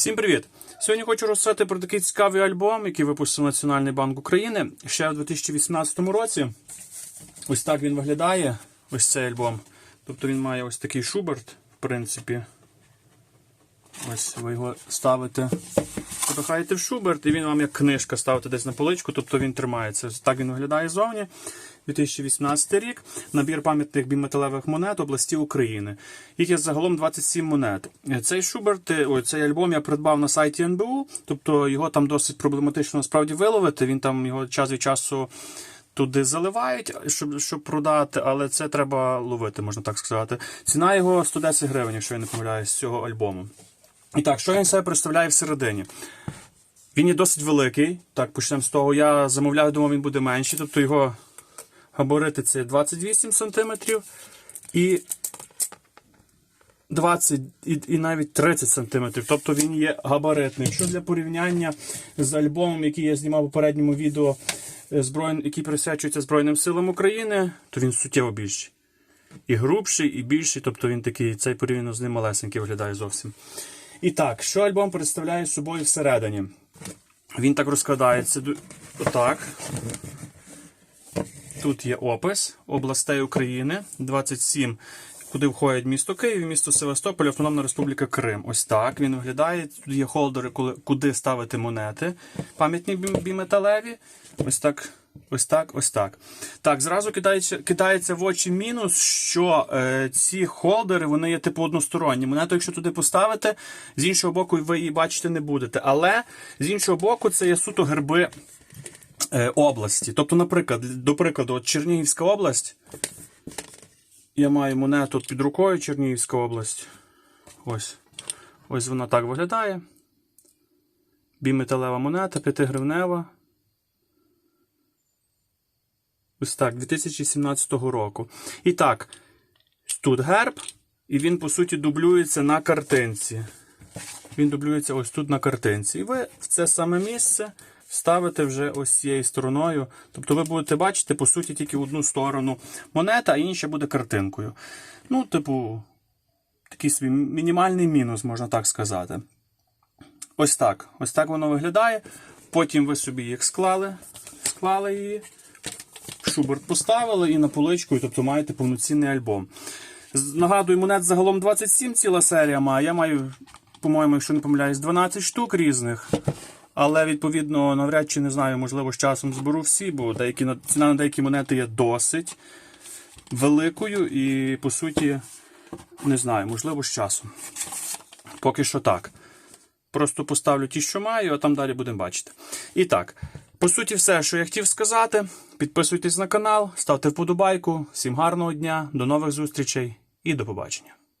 Всім привіт! Сьогодні хочу розказати про такий цікавий альбом, який випустив Національний банк України ще в 2018 році. Ось так він виглядає. Ось цей альбом. Тобто він має ось такий шуберт, в принципі. Ось ви його ставите, запихаєте в шуберт, і він вам як книжка ставите десь на поличку, тобто він тримається. Так він виглядає зовні. 2018 рік. Набір пам'ятних біметалевих монет області України. Їх є загалом 27 монет. Цей шуберт, ой, цей альбом я придбав на сайті НБУ, тобто його там досить проблематично насправді виловити. Він там його час від часу. Туди заливають, щоб щоб продати, але це треба ловити, можна так сказати. Ціна його 110 гривень, якщо я не помиляюсь, з цього альбому. І так, що він себе представляє всередині? Він є досить великий. Так, почнемо з того. Я замовляю, думав, він буде менший. Тобто його габарити це 28 см і 20 і, і навіть 30 см. Тобто він є габаритний. Що для порівняння з альбомом, який я знімав у попередньому відео, е, який присвячується Збройним силам України, то він суттєво більший. І грубший, і більший, тобто він такий, цей порівняно з ним малесенький виглядає зовсім. І так, що альбом представляє собою всередині? Він так розкладається отак. Тут є опис областей України 27, куди входять місто Київ, місто Севастополь, Автономна Республіка Крим. Ось так він виглядає. Тут є холдери, куди ставити монети. Пам'ятні бі- біметалеві. Ось так. Ось так, ось так. Так, зразу кидається, кидається в очі мінус, що е, ці холдери вони є типу односторонні. Монету, якщо туди поставите, з іншого боку, ви її бачити не будете. Але з іншого боку, це є суто герби е, області. Тобто, наприклад, до прикладу, от Чернігівська область. Я маю монету під рукою Чернігівська область. Ось. Ось вона так виглядає. Біметалева монета, 5-гривнева. Ось так, 2017 року. І так, тут герб, і він, по суті, дублюється на картинці. Він дублюється ось тут на картинці. І ви в це саме місце ставите вже ось цією стороною. Тобто ви будете бачити, по суті, тільки одну сторону монета, а інша буде картинкою. Ну, типу, такий свій мінімальний мінус, можна так сказати. Ось так. Ось так воно виглядає. Потім ви собі їх склали, склали її, шуберт поставили і на поличку, і тобто маєте повноцінний альбом. Нагадую, монет загалом 27 ціла серія має. Я маю, по-моєму, якщо не помиляюсь, 12 штук різних. Але відповідно навряд чи не знаю, можливо, з часом зберу всі, бо деякі ціна на деякі монети є досить великою і, по суті, не знаю, можливо, з часом. Поки що так. Просто поставлю ті, що маю, а там далі будемо бачити. І так, по суті, все, що я хотів сказати. Підписуйтесь на канал, ставте вподобайку. Всім гарного дня, до нових зустрічей і до побачення.